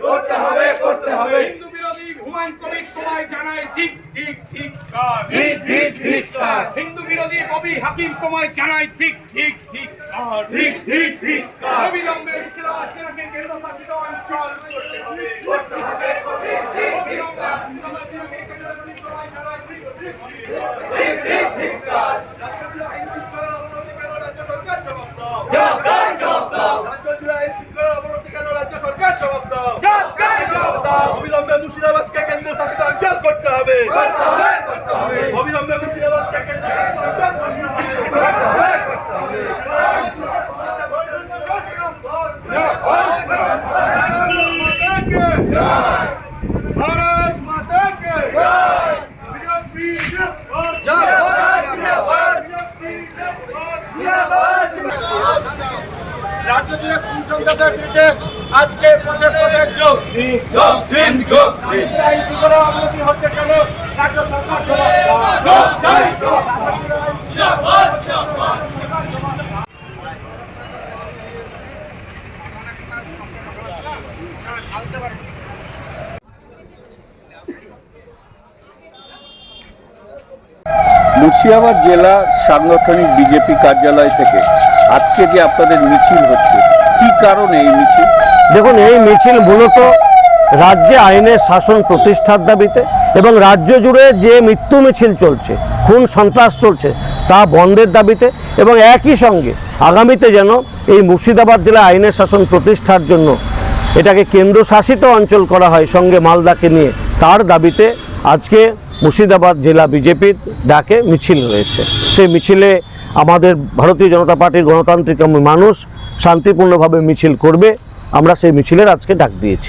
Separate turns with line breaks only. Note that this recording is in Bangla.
করতে হবে করতে হবে।
হিন্দু বিরোধী হুমায়ুন কবির তোমায় জানাই ঠিক ঠিক ঠিক
ঠিক ঠিক ঠিক
হিন্দু বিরোধী কবি হাকিম তোমায় জানাই ঠিক ঠিক ঠিক
ঠিক ঠিক ঠিক
অবিলম্বে মুর্শিদাবাদ জেলাকে কেন্দ্রশাসিত অঞ্চল করতে হবে।
করতে হবে করতে হবে।
অবিলম্বে মুর্শিদাবাদ জেলাকে কেন্দ্রশাসিত তোমায় জানাই ঠিক ঠিক হবে। অবিলম্বে মুর্শিদাবাদ থেকে রাজনীতির কুসংস্কার বিরুদ্ধে যোগ
দিন। যোগ দিন
যোগ কেন রাজ্য সরকার
মুর্শিদাবাদ জেলা সাংগঠনিক বিজেপি কার্যালয় থেকে আজকে যে আপনাদের মিছিল হচ্ছে কি কারণে এই মিছিল?
দেখুন এই মিছিল মূলত রাজ্যে আইনের শাসন প্রতিষ্ঠার দাবিতে এবং রাজ্য জুড়ে যে মৃত্যু মিছিল চলছে, খুন সন্ত্রাস চলছে, তা বন্ধের দাবিতে এবং একই সঙ্গে আগামীতে যেন এই মুর্শিদাবাদ জেলায় আইনের শাসন প্রতিষ্ঠার জন্য এটাকে কেন্দ্রশাসিত অঞ্চল করা হয় সঙ্গে মালদাকে নিয়ে, তার দাবিতে আজকে মুর্শিদাবাদ জেলা বিজেপির ডাকে মিছিল রয়েছে। সেই মিছিলে আমাদের ভারতীয় জনতা পার্টির গণতান্ত্রিক মানুষ শান্তিপূর্ণভাবে মিছিল করবে, আমরা সেই মিছিলের আজকে ডাক দিয়েছি।